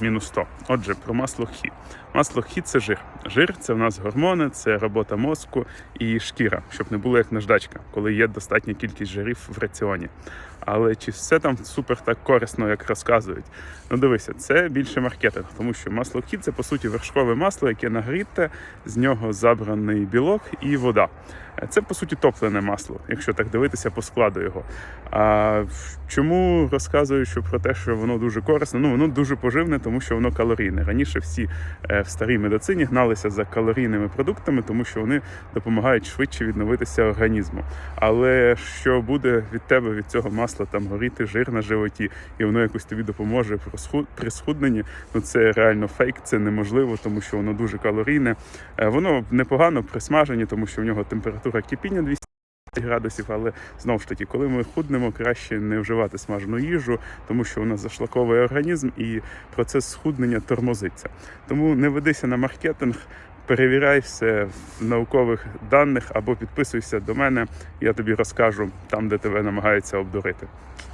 Мінус 100. Отже, про масло хі. Масло хі це жир. Жир це в нас гормони, це робота мозку і шкіра, щоб не було як наждачка, коли є достатня кількість жирів в раціоні. Але чи все там супер так корисно, як розказують? Ну дивися, це більше маркетинг, тому що масло хі це по суті вершкове масло, яке нагріте, з нього забраний білок і вода. Це по суті топлене масло, якщо так дивитися по складу його. А чому розказую, що про те, що воно дуже корисне? Ну воно дуже поживне, тому що воно калорійне. Раніше всі е, в старій медицині гналися за калорійними продуктами, тому що вони допомагають швидше відновитися організму. Але що буде від тебе від цього масла там горіти жир на животі, і воно якось тобі допоможе при схудненні? Ну це реально фейк, це неможливо, тому що воно дуже калорійне. Е, Воно непогано при смаженні, тому що в нього температура кипіння 200 градусів, але знову ж таки, коли ми худнемо, краще не вживати смажену їжу, тому що вона зашлаковує організм і процес схуднення тормозиться. Тому не ведися на маркетинг. Перевіряй все в наукових даних або підписуйся до мене, я тобі розкажу там, де тебе намагаються обдурити.